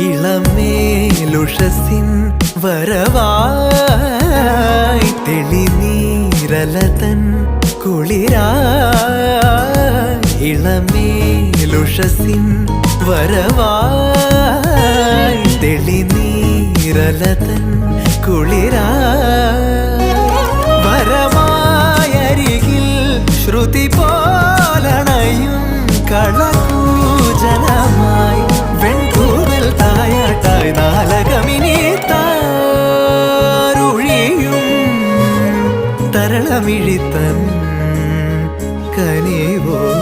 ഇളമേലുഷസിൻ വരവായി തെളിനീരലതൻ കുളിരായി ഇളമേലുഷസിൻ വരവായി തെളിനീരലതൻ കുളിരായി വരമായരികിൽ ശ്രുതി പോലണയും കള താളമിഴിത്തൻ കനിവോ?